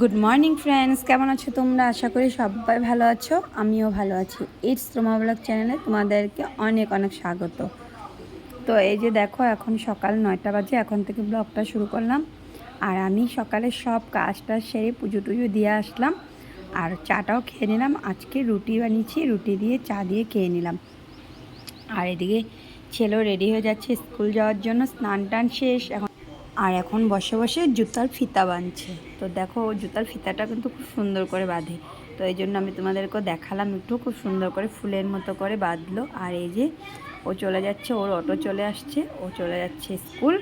Good morning friends কেমন আছো তোমরা? আশা করি সবাই ভালো আছো। আমিও ভালো আছি। ইটস তোমা ব্লগ চ্যানেলে তোমাদেরকে অনেক অনেক স্বাগত। তো এই যে দেখো, এখন সকাল নয়টা বাজে, এখন থেকে ব্লগটা শুরু করলাম। আর আমি সকালে সব কাজটা সেরে পুজো টুজো দিয়ে আসলাম। আর চাটাও খেয়ে নিলাম। আজকে রুটি বানিয়েছি, রুটি দিয়ে চা দিয়ে খেয়ে নিলাম। আর এদিকে ছেলেও রেডি হয়ে যাচ্ছে স্কুল যাওয়ার জন্য। স্নান টান শেষ। এখন আর এখন বসে বসে জুতার ফিতা বাঁধছে তো দেখো ও জুতার ফিতাটা কিন্তু খুব সুন্দর করে বাঁধে। তো এই জন্য আমি তোমাদেরকে দেখালাম একটু খুব সুন্দর করে ফুলের মতো করে বাঁধলো। আর এই যে ও চলে যাচ্ছে ওর অটো চলে আসছে ও চলে যাচ্ছে স্কুল।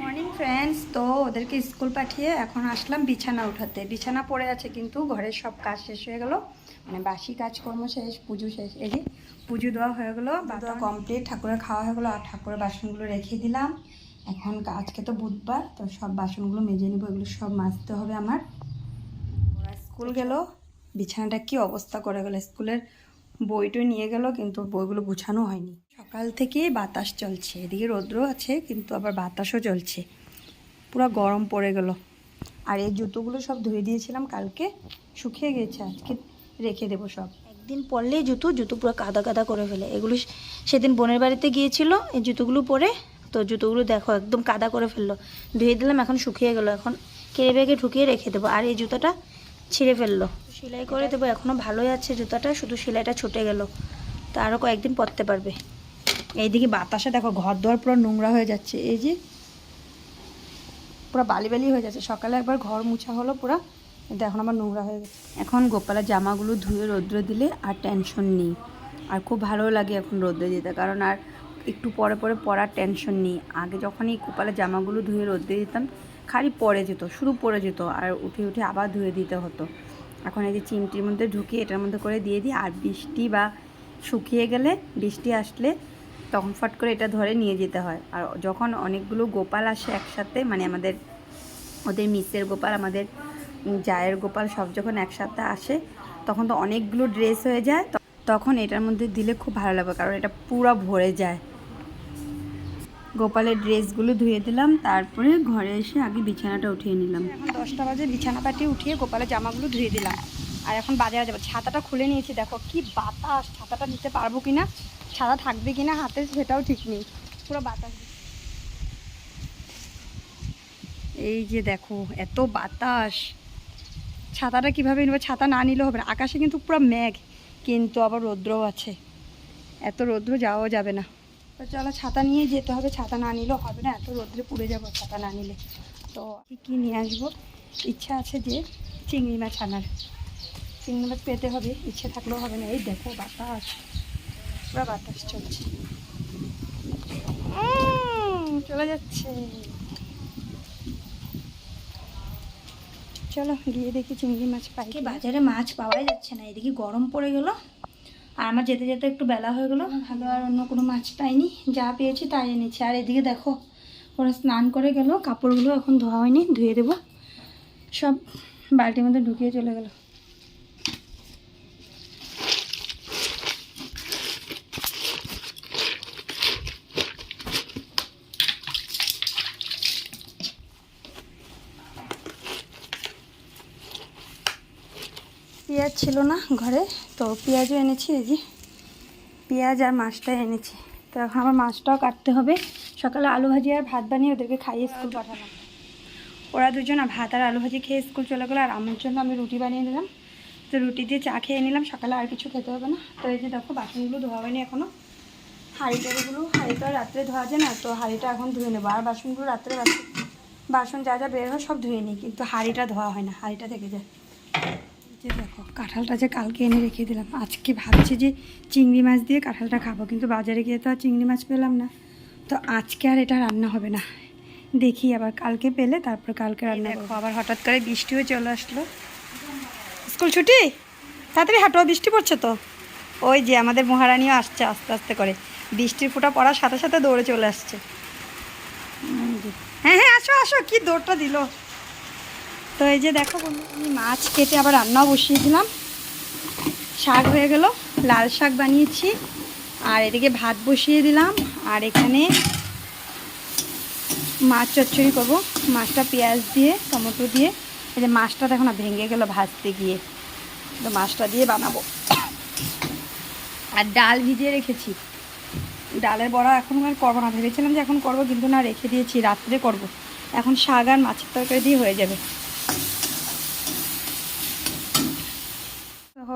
মর্নিং ফ্রেন্ডস তো ওদেরকে স্কুল পাঠিয়ে এখন আসলাম বিছানা উঠাতে। বিছানা পড়ে আছে কিন্তু ঘরের সব কাজ শেষ হয়ে গেল। মানে বাসি কাজকর্ম শেষ পুজো শেষ। এই যে পুজো দেওয়া হয়ে গেলো বা কমপ্লিট ঠাকুরের খাওয়া হয়ে গেলো আর ঠাকুরের বাসনগুলো রেখে দিলাম। এখন আজকে তো বুধবার তো সব বাসনগুলো মেজে নিব এগুলো সব মাজতে হবে আমার। ওরা স্কুল গেল বিছানাটা কি অবস্থা করে গেল স্কুলের বইটই নিয়ে গেল কিন্তু বইগুলো গুছানো হয়নি। সকাল থেকে বাতাস চলছে এদিকে রৌদ্র আছে কিন্তু আবার বাতাসও চলছে। পুরো গরম পড়ে গেল। আর এই জুতোগুলো সব ধুয়ে দিয়েছিলাম কালকে শুকিয়ে গেছে আজকে রেখে দেবো সব। একদিন পরলেই জুতো জুতো পুরো কাদা কাদা করে ফেলে। এগুলো সেদিন বোনের বাড়িতে গিয়েছিল এই জুতোগুলো পরে তো জুতোগুলো দেখো, একদম কাদা করে ফেলল। ধুয়ে দিলাম, এখন শুকিয়ে গেলো। এখন কেড়ে বেগে ঢুকিয়ে রেখে দেবো। আর এই জুতোটা ছিঁড়ে ফেলল। সেলাই করে দেবো। এখনও ভালোই আছে জুতোটা, শুধু সেলাইটা ছুটে গেল। তো আরও কয়েকদিন পরতে পারবে। এইদিকে বাতাসে দেখো ঘর দোয়ার পুরো নোংরা হয়ে যাচ্ছে। এই যে পুরো বালি বালি হয়ে যাচ্ছে। সকালে একবার ঘর মুছা হলো পুরো। কিন্তু এখন আমার নোংরা হয়ে গেছে। এখন গোপালের জামাগুলো ধুয়ে রোদ্রে দিলে আর টেনশন নেই। আর খুব ভালো লাগে এখন রোদ্রে দিতে। কারণ আর একটু পরে পরে পরার টেনশন নেই। আগে যখন এই জামাগুলো ধুয়ে রোদ্রে দিতাম, খালি পরে যেত শুধু পরে যেত আর উঠে উঠে আবার ধুয়ে দিতে হতো। এখন এই যে চিমটির মধ্যে ঢুকিয়ে এটার মধ্যে করে দিয়ে দিই আর বৃষ্টি বা শুকিয়ে গেলে, বৃষ্টি আসলে তখন ফট করে এটা ধরে নিয়ে যেতে হয়। আর যখন অনেকগুলো গোপাল আসে একসাথে মানে আমাদের, ওদের মিসের গোপাল, আমাদের জায়ের গোপাল সব যখন একসাথে আসে, তখন তো অনেকগুলো ড্রেস হয়ে যায়, তখন এটার মধ্যে দিলে খুব ভালো লাগবে কারণ এটা পুরো ভরে যায়। গোপালের ড্রেসগুলো ধুয়ে দিলাম, তারপরে ঘরে এসে আগে বিছানাটা উঠিয়ে নিলাম। দশটা বাজে, বিছানা পাটি উঠিয়ে গোপালের জামাগুলো ধুয়ে দিলাম। আর এখন বাজারে যাব ছাতাটা খুলে নিয়েছি। দেখো কি বাতাস, ছাতাটা নিতে পারব কিনা? ছাতা থাকবে কিনা হাতে সেটাও ঠিক নেই। পুরো বাতাস এই যে দেখো, এত বাতাস। ছাতাটা কীভাবে নেব? ছাতা না নিলেও হবে না। আকাশে কিন্তু পুরো মেঘ, কিন্তু আবার রৌদ্রও আছে। এত রৌদ্র যাওয়াও যাবে না। তো চলো ছাতা নিয়ে যেতে হবে ছাতা না নিলেও হবে না এত রৌদ্রে পুড়ে যাব ছাতা না নিলে। তো কি নিয়ে আসব? ইচ্ছা আছে যে চিংড়ি মাছ আনার। চিংড়ি মাছ পেতে হবে ইচ্ছে থাকলেও হবে না। এই দেখো বাতাস পুরো বাতাস চলছে। চলে যাচ্ছে। চলো গিয়ে দেখি চিংড়ি মাছ পাই বাজারে মাছ পাওয়াই যাচ্ছে না এদিকে গরম পড়ে গেল। আর আমার যেতে যেতে একটু বেলা হয়ে গেলো। ভালো আর অন্য কোনো মাছ পাইনি, যা পেয়েছি তাই এনেছি। আর এদিকে দেখো, ওরা স্নান করে গেল, কাপড়গুলো এখন ধোয়া হয়নি, ধুয়ে দেবো। সব বালতির মধ্যে ঢুকিয়ে চলে গেল। পেঁয়াজ ছিল না ঘরে তো পেঁয়াজও এনেছি এই যে। পেঁয়াজ আর মাছটা এনেছি। তো এখন আমার মাছটাও কাটতে হবে। সকালে আলু ভাজি আর ভাত বানিয়ে ওদেরকে খাইয়ে স্কুল পাঠালাম। ওরা দুজন আর ভাত আর আলু ভাজি খেয়ে স্কুল চলে গেলো আর আমার জন্য আমি রুটি বানিয়ে নিলাম। তো রুটি দিয়ে চা খেয়ে নিলাম সকালে আর কিছু খেতে হবে না। তো এই যে দেখো বাসনগুলো ধোয়া হয়নি এখনও হাঁড়ি টাড়িগুলো হাঁড়িটা রাত্রে ধোয়া যায় না তো হাঁড়িটা এখন ধুয়ে নেব। আর বাসনগুলো রাত্রে বাসন বাসন যা যা বের হয় সব ধুয়ে নিই কিন্তু হাঁড়িটা ধোয়া হয় না হাঁড়িটা থেকে যায়। যে দেখো কাঁঠালটা যে কালকে এনে রেখে দিলাম। আজকে ভাবছি যে চিংড়ি মাছ দিয়ে কাঁঠালটা খাব কিন্তু বাজারে গিয়ে তো আর চিংড়ি মাছ পেলাম না। তো আজকে আর এটা রান্না হবে না। দেখি আবার কালকে পেলে তারপর কালকে রান্না করব। আবার হঠাৎ করে বৃষ্টি হয়ে চলে আসলো। স্কুল ছুটি? তাড়াতাড়ি হাঁটো বৃষ্টি পড়ছে তো? ওই যে আমাদের মহারানীও আসছে আস্তে আস্তে করে। বৃষ্টির ফোঁটা পড়ার সাথে সাথে দৌড়ে চলে আসছে। হ্যাঁ হ্যাঁ আসো আসো কি দৌড়টা দিল? তো এই যে দেখো আমি মাছ কেটে আবার রান্নাও বসিয়ে দিলাম। শাক হয়ে গেল, লাল শাক বানিয়েছি। আর এদিকে ভাত বসিয়ে দিলাম। আর এখানে মাছ চচ্চড়ি করব। মাছটা পেঁয়াজ দিয়ে, টমেটো দিয়ে। এই যে মাছটা দেখো না, ভেঙে গেল ভাজতে গিয়ে। তো মাছটা দিয়ে বানাবো। আর ডাল ভিজিয়ে রেখেছি। ডালের বড়া এখন আর করব না। ভেবেছিলাম যে এখন করব, কিন্তু না, রেখে দিয়েছি। রাত্রে করব। এখন শাক আর মাছের তরকারি দিয়ে হয়ে যাবে।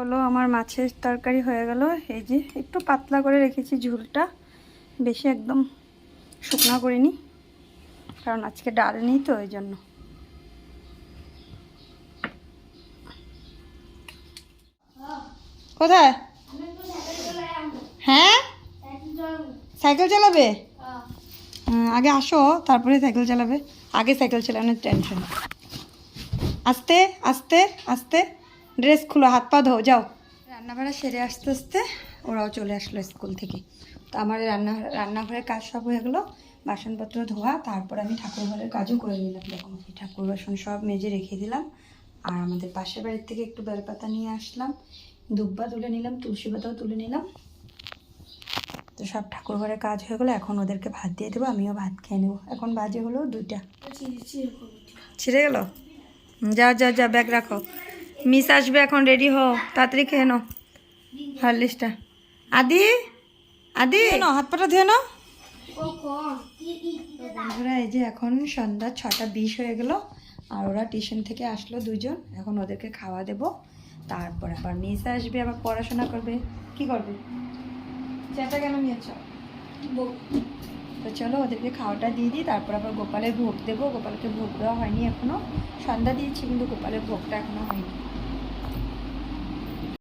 হলো আমার মাছের তরকারি হয়ে গেল। এই যে একটু পাতলা করে রেখেছি ঝুলটা। বেশি একদম শুকনা করিনি, কারণ আজকে ডাল নেই তো, ওই জন্য। কোথায়? হ্যাঁ? সাইকেল চালাবে? আগে আসো, তারপরে সাইকেল চালাবে। আগে সাইকেল চালানোর টেনশন আস্তে আস্তে আস্তে। ড্রেস খুলো হাত পা ধো যাও। রান্নাবাড়া সেরে আসতে আসতে ওরাও চলে আসলো স্কুল থেকে। তো আমার রান্না রান্নাঘরের কাজ সব হয়ে গেলো। বাসনপত্র ধোয়া তারপর আমি ঠাকুর ঘরের কাজও করে নিলাম। দেখুন ঠাকুর বাসন সব মেজে রেখে দিলাম। আর আমাদের পাশের বাড়ির থেকে একটু বেলপাতা নিয়ে আসলাম। দুব্বা তুলে নিলাম তুলসী পাতাও তুলে নিলাম। তো সব ঠাকুর ঘরের কাজ হয়ে গেলো। এখন ওদেরকে ভাত দিয়ে দেবো আমিও ভাত খেয়ে নেব। এখন বাজে হলো দুইটা। ছিঁড়ে গেল? যা যা যা ব্যাগ রাখো। মিস আসবে এখন রেডি হও তাড়াতাড়ি খেয়ে নাও। হারলিসটা আদি আদি। হাত পাটা ধুয়ে নাও। বন্ধুরা এই যে এখন সন্ধ্যা ছটা বিশ হয়ে গেল আর ওরা টিউশন থেকে আসলো দুজন। এখন ওদেরকে খাওয়া দেব। তারপর আবার মিস আসবে আবার পড়াশোনা করবে। কি করবে? চাটা কেন নিয়েছ? তো চলো ওদেরকে খাওয়াটা দিয়ে দিই। তারপর আবার গোপালের ভোগ দেবো। গোপালকে ভোগ দেওয়া হয়নি এখনও সন্ধ্যা দিয়েছি কিন্তু গোপালের ভোগটা এখনও হয়নি।